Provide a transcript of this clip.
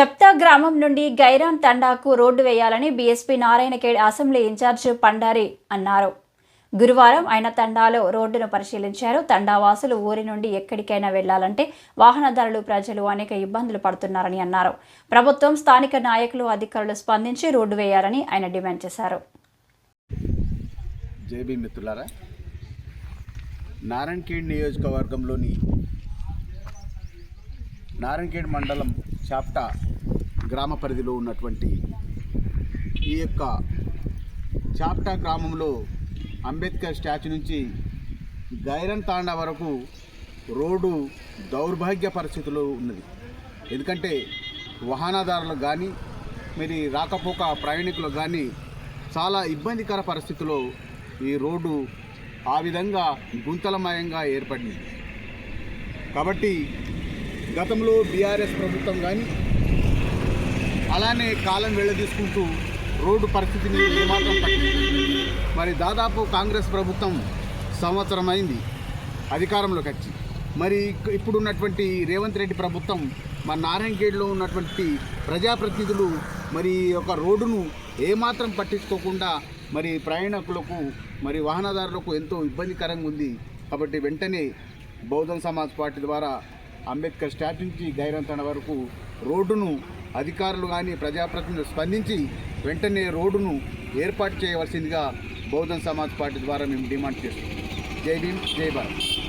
చెప్తా గ్రామం నుండి గైరాన్ తండాకు రోడ్డు వేయాలని BSP Narayankhed assembly in-charge Pandari అన్నారు. గురువారం ఆయన తండాలో రోడ్డును పరిశీలించారు. తండావాసులు ఊరి నుండి ఎక్కడికైనా వెళ్ళాలంటే వాహనదారులు ప్రజలు అనేక ఇబ్బందులు పడుతున్నారని అన్నారు. ప్రభుత్వం స్థానిక నాయకులు అధికారులు స్పందించి రోడ్డు వేయాలని ఆయన డిమాండ్ చేశారు. జేబీ మిత్రులారా నారాయణఖేడ్ నియోజకవర్గంలోని నారాయణఖేడ్ మండలం చాప్టా గ్రామ పరిధిలో ఉన్నటువంటి ఈ యొక్క చాప్టా గ్రామంలో అంబేద్కర్ స్టాచ్యూ నుంచి గైరన్ తాండా వరకు రోడ్డు దౌర్భాగ్య పరిస్థితిలో ఉన్నది. ఎందుకంటే వాహనదారులకు కానీ మరి రాకపోక ప్రయాణికులకు కానీ చాలా ఇబ్బందికర పరిస్థితిలో ఈ రోడ్డు ఆ విధంగా గుంతలమయంగా ఏర్పడింది. కాబట్టి గతంలో బీఆర్ఎస్ ప్రభుత్వం కానీ అలానే కాలం వెళ్ళదీసుకుంటూ రోడ్డు పరిస్థితిని ఏమాత్రం మరి దాదాపు కాంగ్రెస్ ప్రభుత్వం సంవత్సరం అయింది అధికారంలోకి వచ్చి. మరి ఇక్- ఇప్పుడున్నటువంటి రేవంత్ రెడ్డి ప్రభుత్వం మా నారాయణగేడ్లో ఉన్నటువంటి ప్రజాప్రతినిధులు మరి ఒక రోడ్డును ఏమాత్రం పట్టించుకోకుండా మరి ప్రయాణికులకు మరి వాహనదారులకు ఎంతో ఇబ్బందికరంగా ఉంది. కాబట్టి వెంటనే బౌద్ధం సమాజ్ పార్టీ ద్వారా అంబేద్కర్ స్టాచ్యూ నుంచి గైరంతణ వరకు రోడ్డును అధికారులు కానీ ప్రజాప్రతినిధులు స్పందించి వెంటనే రోడ్డును ఏర్పాటు చేయవలసిందిగా బహుజన్ సమాజ్ పార్టీ ద్వారా మేము డిమాండ్ చేస్తున్నాం. జై భీమ్ జై భారత్.